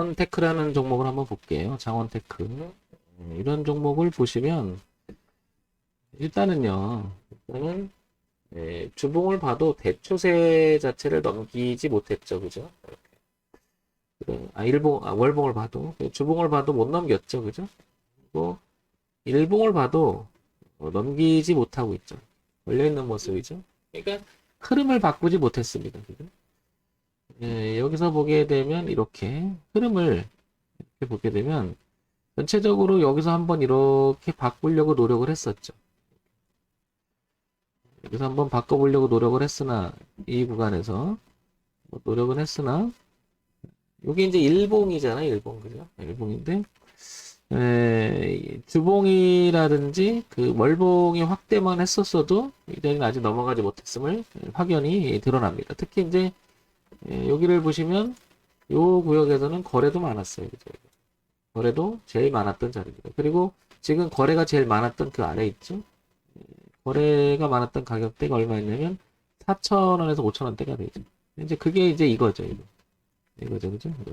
장원테크라는 종목을 한번 볼게요. 장원테크. 음, 이런 종목을 보시면 일단은요. 일단은 예, 주봉을 봐도 대추세 자체를 넘기지 못했죠. 그죠? 그래, 아, 일봉, 아, 월봉을 봐도 주봉을 봐도 못 넘겼죠. 그죠? 그리고 일봉을 봐도 어, 넘기지 못하고 있죠. 걸려있는 모습이죠. 그러니까 흐름을 바꾸지 못했습니다. 그죠? 예, 여기서 보게 되면 이렇게 흐름을 이렇게 보게 되면 전체적으로 여기서 한번 이렇게 바꾸려고 노력을 했었죠. 여기서 한번 바꿔보려고 노력을 했으나 이 구간에서 뭐 노력은 했으나 여기 이제 일봉이잖아 일봉 그죠? 일봉인데 에, 주봉이라든지 그 월봉이 확대만 했었어도 이 자리는 아직 넘어가지 못했음을 확연히 드러납니다. 특히 이제 예, 여기를 보시면 요 구역에서는 거래도 많았어요. 그죠? 거래도 제일 많았던 자리입니다. 그리고 지금 거래가 제일 많았던 그 아래 있죠? 예, 거래가 많았던 가격대가 얼마였냐면 4,000원에서 5,000원대가 되죠. 이제 그게 이제 이거죠. 이거. 이거죠. 그죠? 이거.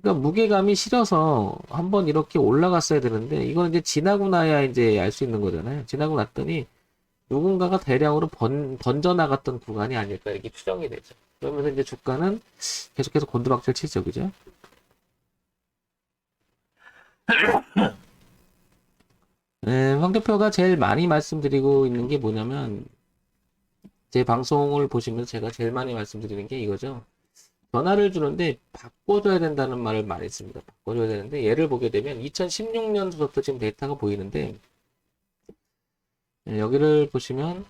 그러니까 무게감이 실어서 한번 이렇게 올라갔어야 되는데 이거는 이제 지나고 나야 이제 알 수 있는 거잖아요. 지나고 났더니 누군가가 대량으로 번, 번져 나갔던 구간이 아닐까 이렇게 추정이 되죠. 그러면서 이제 주가는 계속해서 곤두박질 치죠. 그죠? 네, 황 대표가 제일 많이 말씀드리고 있는 게 뭐냐면 제 방송을 보시면서 제가 제일 많이 말씀드리는 게 이거죠. 변화를 주는데 바꿔줘야 된다는 말을 많이 했습니다. 바꿔줘야 되는데 예를 보게 되면 2016년부터 지금 데이터가 보이는데 네, 여기를 보시면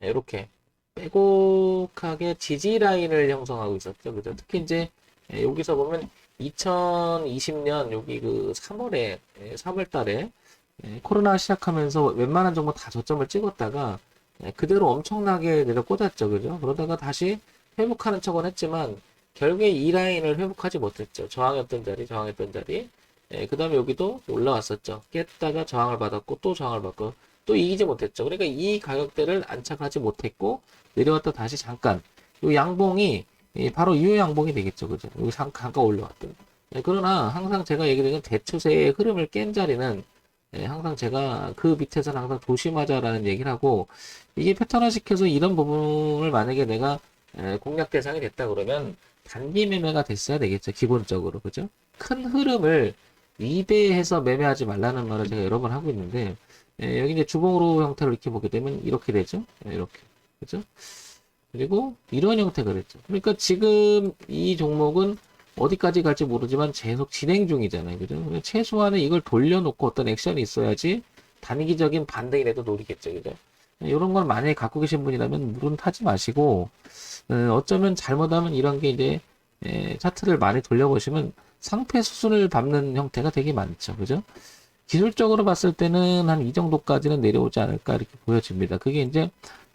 이렇게 빼곡하게 지지 라인을 형성하고 있었죠. 그죠? 특히 이제 예, 여기서 보면 2020년 여기 그 3월에 3월 달에 예, 코로나 시작하면서 웬만한 정보 다 저점을 찍었다가 예, 그대로 엄청나게 내려 꽂았죠. 그죠? 그러다가 다시 회복하는 척은 했지만 결국에 이 라인을 회복하지 못했죠. 저항했던 자리, 저항했던 자리. 예, 그 다음에 여기도 올라왔었죠. 깼다가 저항을 받았고 또 저항을 받고 또 이기지 못했죠. 그러니까 이 가격대를 안착하지 못했고 내려왔다 다시 잠깐 이 양봉이 예, 바로 이 양봉이 되겠죠. 그죠? 여기 잠깐 올려왔던. 예, 그러나 항상 제가 얘기드린 대추세의 흐름을 깬 자리는 예, 항상 제가 그 밑에서는 항상 조심하자라는 얘기를 하고 이게 패턴화 시켜서 이런 부분을 만약에 내가 예, 공략 대상이 됐다 그러면 단기 매매가 됐어야 되겠죠. 기본적으로. 그죠? 큰 흐름을 위배해서 매매하지 말라는 말을 제가 여러 번 하고 있는데 예, 여기 이제 주봉으로 형태로 이렇게 보게 되면 이렇게 되죠. 예, 이렇게. 그죠? 그리고 이런 형태가 됐죠. 그러니까 지금 이 종목은 어디까지 갈지 모르지만 계속 진행 중이잖아요. 그죠? 최소한은 이걸 돌려놓고 어떤 액션이 있어야지 단기적인 반등이라도 노리겠죠. 그죠? 이런 걸 만약에 갖고 계신 분이라면 물은 타지 마시고, 어, 어쩌면 잘못하면 이런 게 이제, 에, 차트를 많이 돌려보시면 상패 수순을 밟는 형태가 되게 많죠. 그죠? 기술적으로 봤을 때는 한 이 정도까지는 내려오지 않을까 이렇게 보여집니다. 그게 이제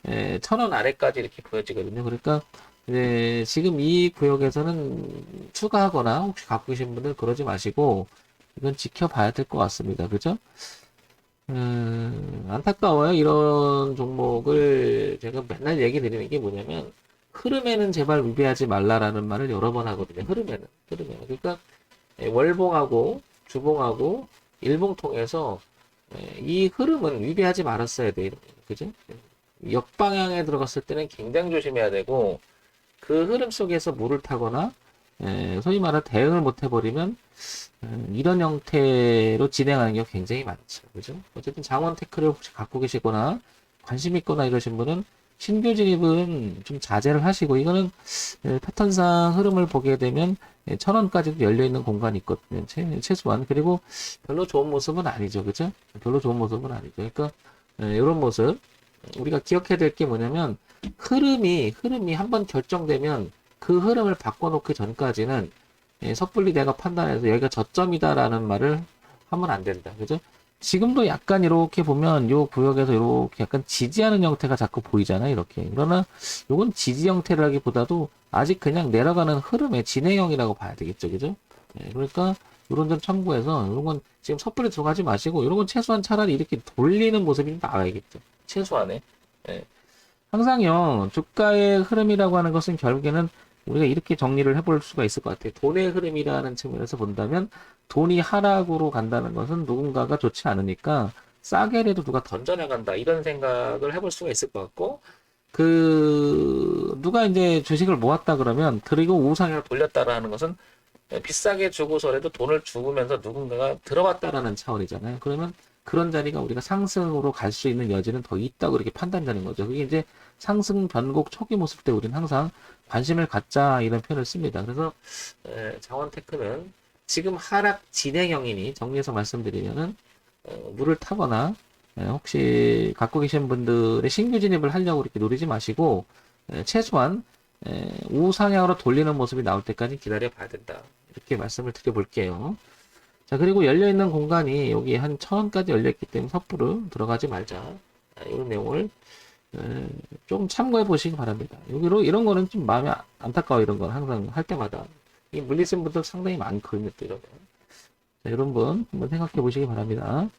에, 천원 아래까지 이렇게 보여지거든요. 그러니까 이제 지금 이 구역에서는 추가하거나 혹시 갖고 계신 분들 그러지 마시고 이건 지켜봐야 될 것 같습니다. 그죠? 음, 안타까워요. 이런 종목을 제가 맨날 얘기 드리는 게 뭐냐면 흐름에는 제발 위배하지 말라라는 말을 여러 번 하거든요. 흐름에는 흐름에는 그러니까 에, 월봉하고 주봉하고 일봉 통해서 에, 이 흐름은 위배하지 말았어야 돼요. 그죠? 역방향에 들어갔을 때는 굉장히 조심해야 되고 그 흐름 속에서 물을 타거나 에, 소위 말해 대응을 못 해버리면 음, 이런 형태로 진행하는 경우 굉장히 많죠. 그죠? 어쨌든 장원 테크를 혹시 갖고 계시거나 관심 있거나 이러신 분은 신규 진입은 좀 자제를 하시고 이거는 에, 패턴상 흐름을 보게 되면 예, 천 원까지도 열려 있는 공간이 있거든요. 최, 최소한 그리고 별로 좋은 모습은 아니죠. 그죠? 별로 좋은 모습은 아니죠. 그러니까 에, 이런 모습 우리가 기억해야 될 게 뭐냐면 흐름이 흐름이 한번 결정되면 그 흐름을 바꿔놓기 전까지는 예, 섣불리 내가 판단해서 여기가 저점이다라는 말을 하면 안 된다. 그죠? 지금도 약간 이렇게 보면 요 구역에서 이렇게 약간 지지하는 형태가 자꾸 보이잖아요. 이렇게. 그러나 요건 지지 형태라기보다도 아직 그냥 내려가는 흐름의 진행형이라고 봐야 되겠죠. 그죠? 예, 그러니까 이런 점 참고해서 이런 건 지금 섣불리 들어가지 마시고 이런 건 최소한 차라리 이렇게 돌리는 모습이 나와야겠죠. 최소한에. 예. 항상요, 주가의 흐름이라고 하는 것은 결국에는 우리가 이렇게 정리를 해볼 수가 있을 것 같아요. 돈의 흐름이라는 측면에서 본다면 돈이 하락으로 간다는 것은 누군가가 좋지 않으니까 싸게라도 누가 던져나간다 이런 생각을 해볼 수가 있을 것 같고 그 누가 이제 주식을 모았다 그러면 그리고 우상향 돌렸다라는 것은 비싸게 주고서라도 돈을 죽으면서 누군가가 들어왔다라는 차원이잖아요. 그러면 그런 자리가 우리가 상승으로 갈 수 있는 여지는 더 있다고 이렇게 판단되는 거죠. 그게 이제 상승 변곡 초기 모습 때 우리는 항상 관심을 갖자 이런 표현을 씁니다. 그래서 에, 장원테크는 지금 하락 진행형이니 정리해서 말씀드리면은 어, 물을 타거나 에, 혹시 갖고 계신 분들의 신규 진입을 하려고 이렇게 노리지 마시고 에, 최소한 에, 우상향으로 돌리는 모습이 나올 때까지 기다려 봐야 된다. 이렇게 말씀을 드려볼게요. 자, 그리고 열려있는 공간이 여기 한 천원까지 열려있기 때문에 섣부르 들어가지 말자. 아, 이런 내용을 에, 좀 참고해 보시기 바랍니다. 여기로 이런 거는 좀 마음이 아- 안타까워 이런 건 항상 할 때마다 이 물리신 분들 상당히 많거든요 또 이런 거. 자, 이런 분 한번 생각해 보시기 바랍니다.